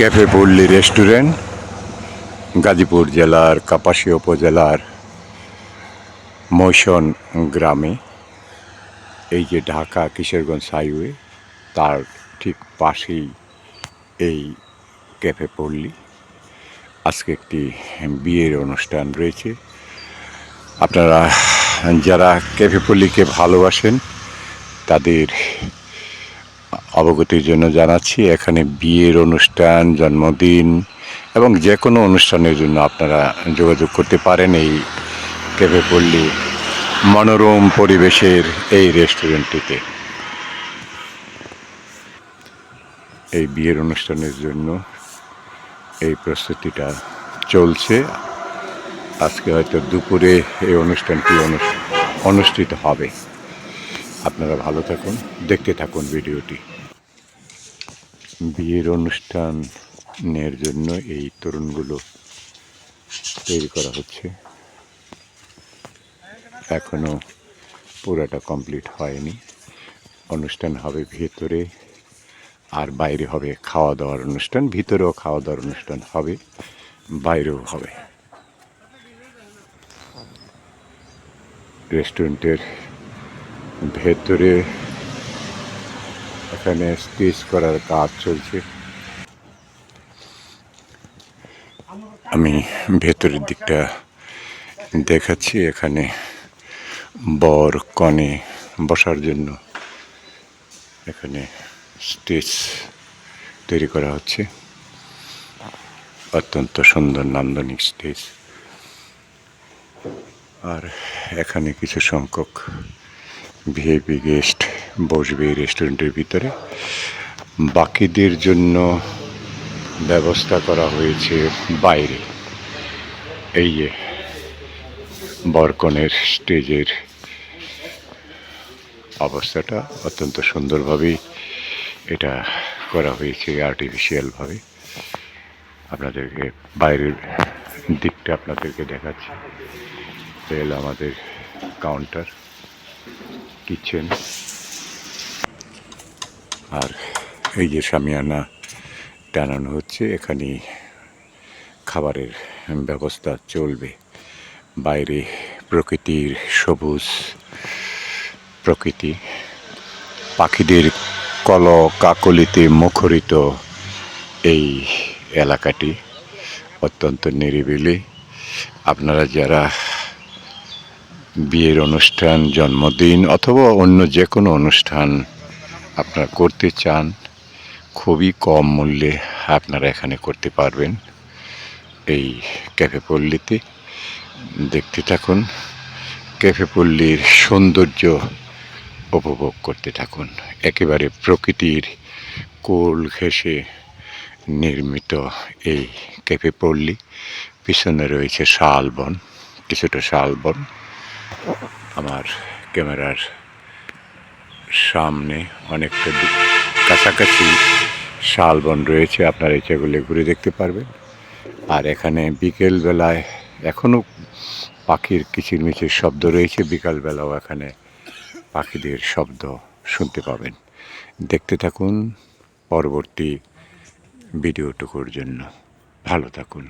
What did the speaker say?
Cafe পল্লী restaurant, Gazipur জেলার কাপাসী উপজেলার মৈশন গ্রামে। এই যে ঢাকা কিশোরগঞ্জ হাইওয়ে, তার ঠিক পাশেই এই ক্যাফে পল্লী। আজকে একটি বিয়ের অনুষ্ঠান রয়েছে। আপনারা যারা ক্যাফে পল্লীকে ভালোবাসেন, তাদের অবগতির জন্য জানাচ্ছি, এখানে বিয়ের অনুষ্ঠান, জন্মদিন এবং যে কোনো অনুষ্ঠানের জন্য আপনারা যোগাযোগ করতে পারেন এই ক্যাফে পল্লী মনোরম পরিবেশের এই রেস্টুরেন্টটিতে। এই বিয়ের অনুষ্ঠানের জন্য এই প্রস্তুতিটা চলছে। আজকে হয়তো দুপুরে এই অনুষ্ঠানটি অনু- অনুষ্ঠিত হবে। আপনারা ভালো থাকুন, দেখতে থাকুন ভিডিওটি। বিয়ের অনুষ্ঠানের জন্য এই তরুণগুলো তৈরি করা হচ্ছে। এখনও পুরাটা কমপ্লিট হয়নি। অনুষ্ঠান হবে ভেতরে, আর বাইরে হবে খাওয়া দাওয়ার অনুষ্ঠান, ভিতরেও খাওয়া দাওয়ার অনুষ্ঠান হবে, বাইরেও হবে। রেস্টুরেন্টের ভেতরে এখানে স্টেজ করার কাজ চলছে। আমি ভেতরের দিকটা দেখাচ্ছি, এখানে বর কনে বসার জন্য এখানে স্টেজ তৈরি করা হচ্ছে। অত্যন্ত সুন্দর নান্দনিক স্টেজ। আর এখানে কিছু সংখ্যক ভিআইপি গেস্ট বসবে রেস্টুরেন্টের ভিতরে। বাকিদের জন্য ব্যবস্থা করা হয়েছে বাইরে। এই যে বরকনের স্টেজের অবস্থাটা অত্যন্ত সুন্দরভাবেই এটা করা হয়েছে আর্টিফিশিয়ালভাবে আপনাদেরকে বাইরের দিকটা আপনাদেরকে দেখাচ্ছি। এটা আমাদের কাউন্টার কিচেন। আর এই যে সামিয়ানা টানানো হচ্ছে এখানে খাবারের ব্যবস্থা চলবে। বাইরে প্রকৃতির সবুজ প্রকৃতি, পাখিদের কল কাকলিতে মুখরিত এই এলাকাটি অত্যন্ত নিরিবিলি। আপনারা যারা বিয়ের অনুষ্ঠান, জন্মদিন অথবা অন্য যে কোনো অনুষ্ঠান আপনারা করতে চান, খুবই কম মূল্যে আপনারা এখানে করতে পারবেন। এই ক্যাফে পল্লীতে দেখতে থাকুন ক্যাফে পল্লীর সৌন্দর্য উপভোগ করতে থাকুন। একেবারে প্রকৃতির কোল ঘেঁষে নির্মিত এই ক্যাফে পল্লী পিছনে রয়েছে শালবন, কিছুটা শালবন। আমার ক্যামেরার সামনে অনেকটা কাছাকাছি শালবন রয়েছে, আপনারা ইচ্ছাগুলো ঘুরে দেখতে পারবেন। আর এখানে বিকেল বেলায় এখনও পাখির কিচিরমিচির শব্দ রয়েছে, বিকালবেলাও এখানে পাখিদের শব্দ শুনতে পাবেন। দেখতে থাকুন পরবর্তী ভিডিওটুকুর জন্য। ভালো থাকুন।